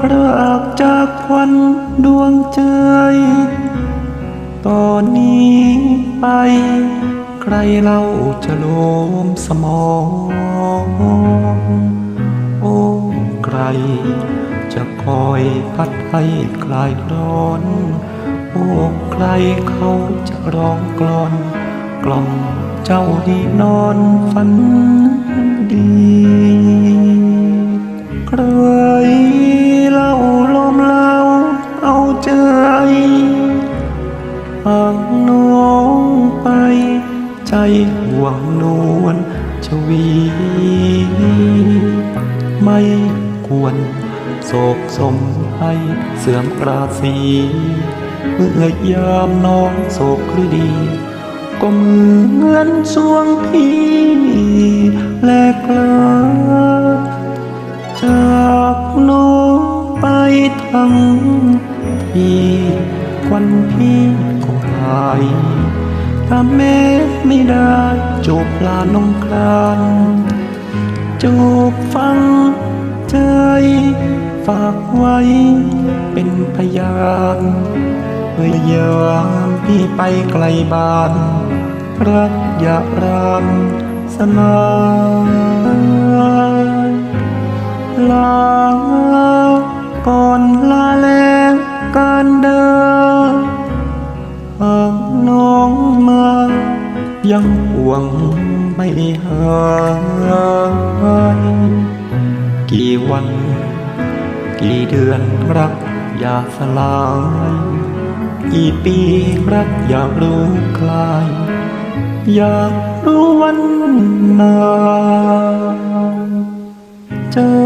พระอกจากฟันดวงใจ ตอนนี้ไป ใครเล่าจะโลมสมอง โอ้ ใคร จะคอยพัดให้คลายร้อน โอ้ ใครเขาจะร้องกลอน กล่อมเจ้าดีนอนฝันดี หากน้องไป ใจห่วงนวลชวี ไม่ควรโศกสมให้เสื่อมราศีเมื่อยามน้องโศกหรือดี ก็เหมือนสวงพี่แลกลาจากน้องไปทั้ง ที่ควันพี่ก็หาย ถ้าแม่ไม่ได้จบลาน้องครานจูบฟังใจ ฝากไว้เป็นพยานเมื่อยามพี่ไปไกลบ้านรักอย่ารานสลาลาก่อนลาล การเดินหากน้องมา ยังห่วงไม่หายกี่วัน กี่เดือนรักอยากสลาย กี่ปีรักอยากรู้คลาย อยากรู้วันนาจากกัน